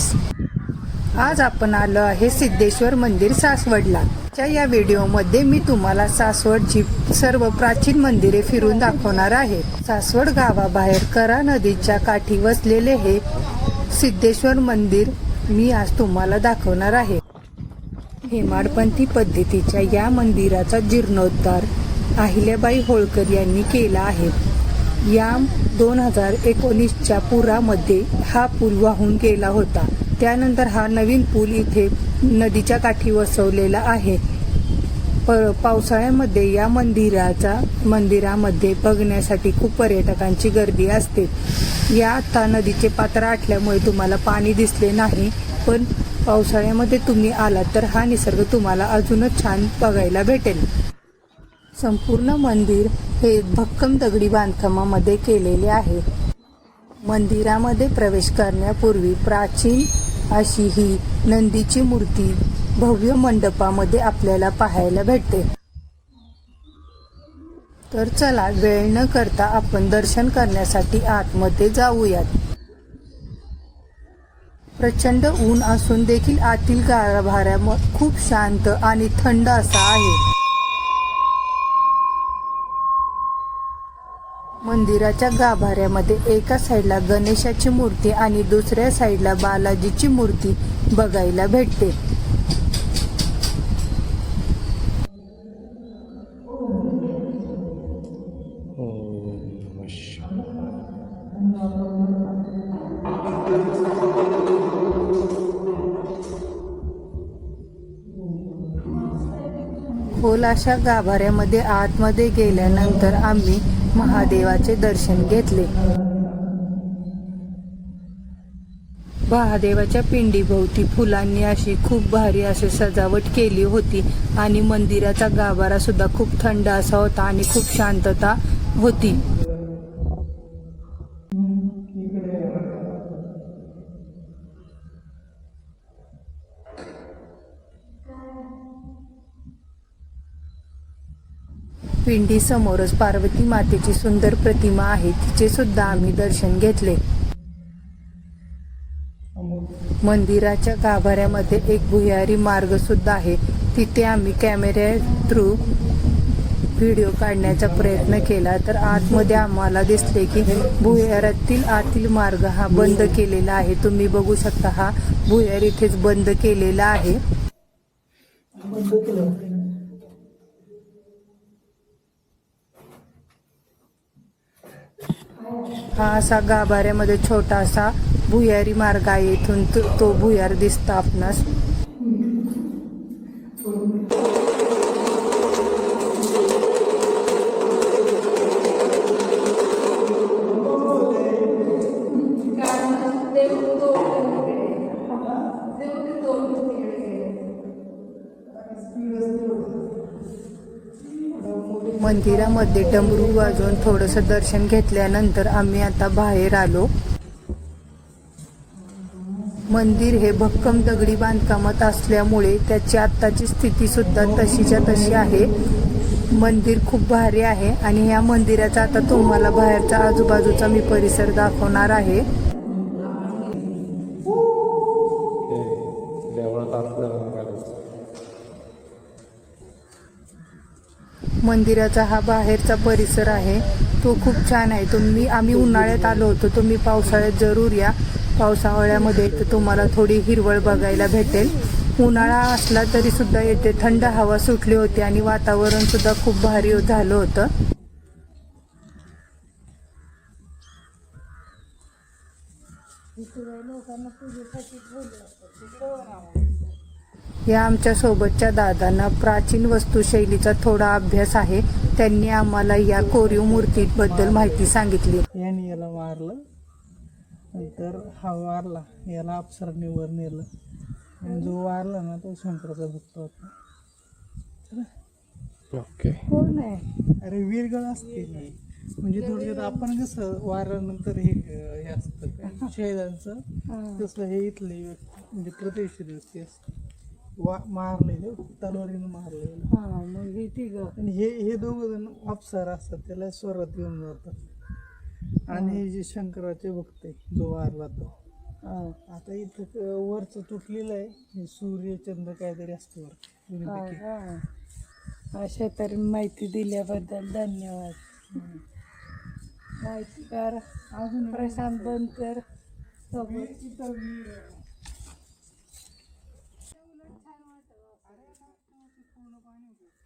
Friends आज आपण आलो आहे सिद्धेश्वर मंदिर सासवडला. च्या या व्हिडिओमध्ये मी तुम्हाला सासवडची सर्व प्राचीन मंदिरे फिरून दाखवणार आहे. सासवड गावाबाहेर करा नदीच्या काठी वसलेले हे सिद्धेश्वर मंदिर मी आज तुम्हाला दाखवणार आहे. हेमाडपंथी पद्धतीच्या या मंदिराचा जीर्णोद्धार अहिल्याबाई होळकर यांनी केला आहे. या दोन हजार एकोणीसच्या पुरामध्ये हा पूल वाहून गेला होता. त्यानंतर हा नवीन पूल इथे नदीच्या काठी वसवलेला आहे. प पावसाळ्यामध्ये या मंदिराचा मंदिरामध्ये बघण्यासाठी खूप पर्यटकांची गर्दी असते. या आता नदीचे पात्र आटल्यामुळे तुम्हाला पाणी दिसले नाही पण पावसाळ्यामध्ये तुम्ही आलात तर हा निसर्ग तुम्हाला अजूनच छान बघायला भेटेल. संपूर्ण मंदिर हे भक्कम दगडी बांधकामामध्ये केलेले आहे. मंदिरामध्ये प्रवेश करण्यापूर्वी प्राचीन अशी ही नंदीची मूर्ती भव्य मंडपामध्ये आपल्याला पाहायला भेटते. तर चला वेळ न करता आपण दर्शन करण्यासाठी आतमध्ये जाऊयात. प्रचंड ऊन असून देखील आतील गाभाऱ्या खूप शांत आणि थंड असा आहे. मंदिराच्या गाभाऱ्यामध्ये एका साईडला गणेशाची मूर्ती आणि दुसऱ्या साईडला बालाजीची मूर्ती बघायला भेटते. खोल अशा गाभाऱ्यामध्ये आतमध्ये गेल्यानंतर आम्ही महादेवाचे दर्शन घेतले. महादेवाच्या पिंडीभोवती फुलांनी अशी खूप भारी अशी सजावट केली होती आणि मंदिराचा गाभारा सुद्धा खूप थंड असा होता आणि खूप शांतता होती. पिंडीसमोरच पार्वती मातेची सुंदर प्रतिमा आहे. तिचे सुद्धा आम्ही दर्शन घेतले. मंदिराच्या गाभाऱ्यामध्ये एक भुयारी मार्ग सुद्धा आहे. तिथे आम्ही कॅमेऱ्या थ्रू व्हिडिओ काढण्याचा प्रयत्न केला. तर आतमध्ये आम्हाला दिसले की भुयारातील आतील मार्ग हा बंद केलेला आहे. तुम्ही बघू शकता हा भुयार इथेच बंद केलेला आहे. हा असा गाभाऱ्यामध्ये छोटासा भुयारी मार्ग आहे इथून तो, तो भुयार दिसतो आपणास. मंदिरामध्ये डमरू वाजवून थोडंसं दर्शन घेतल्यानंतर आम्ही आता बाहेर आलो. मंदिर हे भक्कम दगडी बांधकामात असल्यामुळे त्याची आत्ताची स्थिती सुद्धा तशीच्या तशी आहे. मंदिर खूप भारी आहे आणि या मंदिराचा आता तुम्हाला बाहेरचा आजूबाजूचा मी परिसर दाखवणार आहे. मंदिराचा हा बाहेरचा परिसर आहे. तो खूप छान आहे. तुम्ही आम्ही उन्हाळ्यात आलो होतो तुम्ही पावसाळ्यात जरूर या. पावसाळ्यामध्ये तर तुम्हाला थोडी हिरवळ बघायला भेटेल. उन्हाळा असला तरी सुद्धा येथे थंड हवा सुटली होती आणि वातावरण सुद्धा खूप भारी झालं होतं. या आमच्या सोबतच्या दादांना प्राचीन वस्तुशैलीचा थोडा अभ्यास आहे. त्यांनी आम्हाला या कोरीव मूर्तीबद्दल माहिती सांगितली. याने याला मारलं नंतर हा वारला याला अप्सराने वर नेलं. आणि जो वारला ना तो शंकराचा भक्त होता. ओके. कोण आहे? अरे वीरगळ असते. म्हणजे थोडक्यात आपण कसं वारल्यानंतर हे हे असतं शहिदांचं तसं हे इथले व्यक्ती म्हणजे प्रतिष्ठित व्यक्ती असते वा मारलेले तलवारीनं मारलेले. हा मग हे तिघ. आणि हे हे दोघं जण अप्सर असतात त्याला स्वरात येऊन जातात. आणि हे जे शंकराचे भक्त आहे जो वारला तो. हा. आता इथं वरचं तुटलेलं आहे हे सूर्य चंद्र काहीतरी असतं वर. अशा तर माहिती दिल्याबद्दल धन्यवाद. माहितीकार अजून प्रशांत बनकर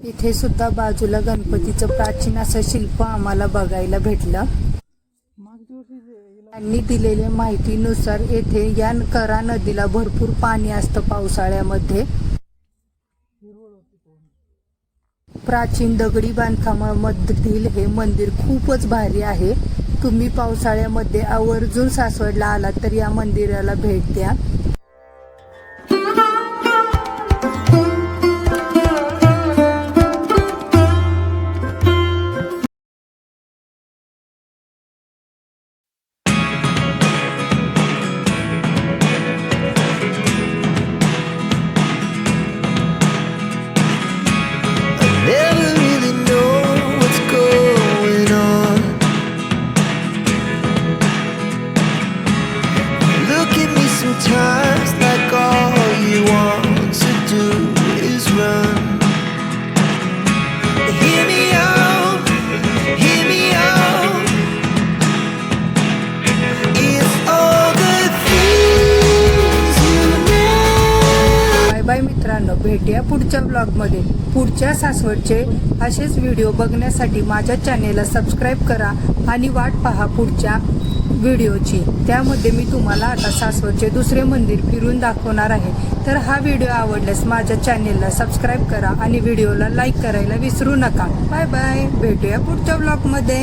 इथे सुद्धा बाजूला गणपतीचं प्राचीन असं शिल्प आम्हाला बघायला भेटलं. त्यांनी दिलेल्या माहितीनुसार येथे या करा नदीला भरपूर पाणी असतं पावसाळ्यामध्ये. प्राचीन दगडी बांधकामामधील हे मंदिर खूपच भारी आहे. तुम्ही पावसाळ्यामध्ये आवर्जून सासवडला आलात तर या मंदिराला भेट द्या. मित्रांनो भेटूया पुढच्या ब्लॉगमध्ये. पुढच्या सासवडचे असेच व्हिडिओ बघण्यासाठी माझ्या चॅनेलला सबस्क्राईब करा आणि वाट पहा पुढच्या व्हिडिओची त्यामध्ये मी तुम्हाला आता सासवडचे दुसरे मंदिर फिरून दाखवणार आहे. तर हा व्हिडिओ आवडल्यास माझ्या चॅनेलला सबस्क्राईब करा आणि व्हिडिओला लाईक करायला विसरू नका. बाय बाय भेटूया पुढच्या ब्लॉगमध्ये.